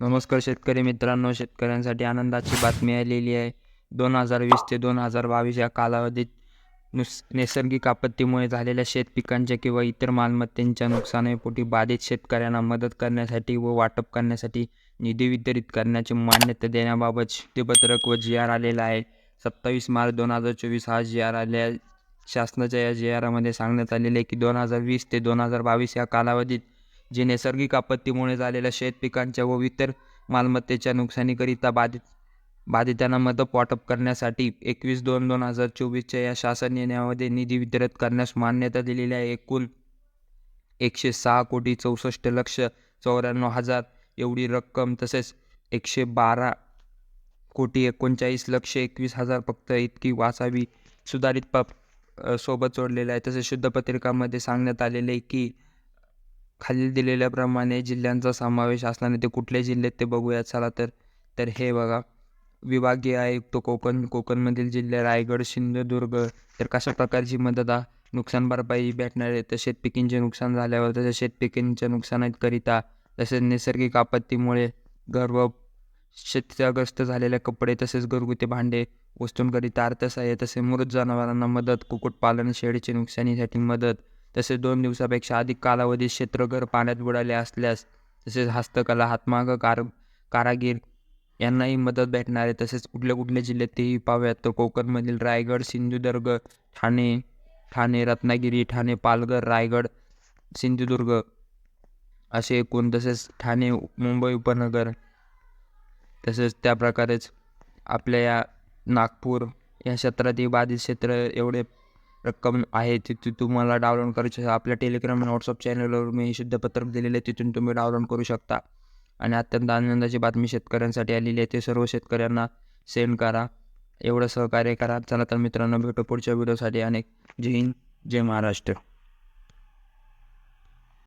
नमस्कार शेतकरी मित्रांनो शेतकऱ्यांसाठी आनंदाची बातमी आलेली आहे. दोन हजार वीस ते दोन हजार बावीस या कालावधीत नुस नैसर्गिक आपत्तीमुळे झालेल्या शेत पिकांच्या किंवा इतर मालमत्तेच्या नुकसानीपोटी बाधित शेतकऱ्यांना मदत करण्यासाठी व वाटप करण्यासाठी निधी वितरित करण्याची मान्यता देण्याबाबत शिक्तीपत्रक व जी आर आलेला आहे. सत्तावीस मार्च दोन हजार चोवीस हा जी आर आल्या शासनाच्या या जी आरामध्ये सांगण्यात आलेले आहे की दोन हजार वीस ते दोन हजार बावीस या कालावधीत जे नैसर्गिक आपत्तीमुळे झालेल्या शेत पिकांच्या व इतर मालमत्तेच्या नुकसानीकरिता बाधित बाधितांना मदत वाटप करण्यासाठी एकवीस दोन दोन हजार चोवीसच्या या शासन निर्णयामध्ये निधी वितरित करण्यास मान्यता दिलेली आहे. एकूण एकशे सहा कोटी चौसष्ट लक्ष चौऱ्याण्णव हजार एवढी रक्कम तसेच एकशे बारा कोटी एकोणचाळीस लक्ष एकवीस हजार फक्त इतकी वाचावी सुधारित प सोबत जोडलेलं आहे. तसेच शुद्ध पत्रिकामध्ये सांगण्यात आलेले की खाली दिलेल्याप्रमाणे जिल्ह्यांचा समावेश असल्याने ते कुठले जिल्ह्यात ते बघूया चला तर तर हे बघा. विभागीय आयुक्त कोकण कोकणमधील जिल्हे रायगड सिंधुदुर्ग. तर कशा प्रकारची मदत आ- नुकसान भरपाई भेटणार आहे? तर शेतपिकींचे नुकसान झाल्यावर तसेच शेतपिकींच्या नुकसानाकरिता तसेच नैसर्गिक आपत्तीमुळे घर व शेतग्रस्त झालेले कपडे तसेच घरगुती भांडे वस्तूंकरिता अर्थसहाय्य तसेच मृत जनावरांना मदत कुक्कुटपालन शेळीचे नुकसानीसाठी मदत. तसेच दोन दिवसापेक्षा अधिक कालावधीत क्षेत्रघर पाण्यात बुडाले असल्यास तसेच हस्तकला हातमाग कार कारागीर यांनाही मदत भेटणार आहे तसेच कुठल्या कुठल्या जिल्ह्यात तेही पाहूयात तर कोकणमधील रायगड सिंधुदुर्ग ठाणे ठाणे रत्नागिरी ठाणे पालघर रायगड सिंधुदुर्ग असे एकूण तसेच ठाणे मुंबई उपनगर तसेच त्या प्रकारेच आपल्या या नागपूर या क्षेत्रातील बाधित क्षेत्र एवढे रक्कम आहे तिथे तुम्हाला डाउनलोड करू आपल्या टेलिग्राम आणि व्हॉट्सअप चॅनलवर मी शुद्ध पत्रक दिलेले आहे तिथून तुम्ही डाउनलोड करू शकता. आणि अत्यंत आनंदाची बातमी शेतकऱ्यांसाठी आलेली आहे. ते सर्व शेतकऱ्यांना सेंड करा. एवढं सहकार्य करा. चला तर मित्रांनो भेटू पुढच्या व्हिडिओसाठी अनेक जय हिंद जय महाराष्ट्र.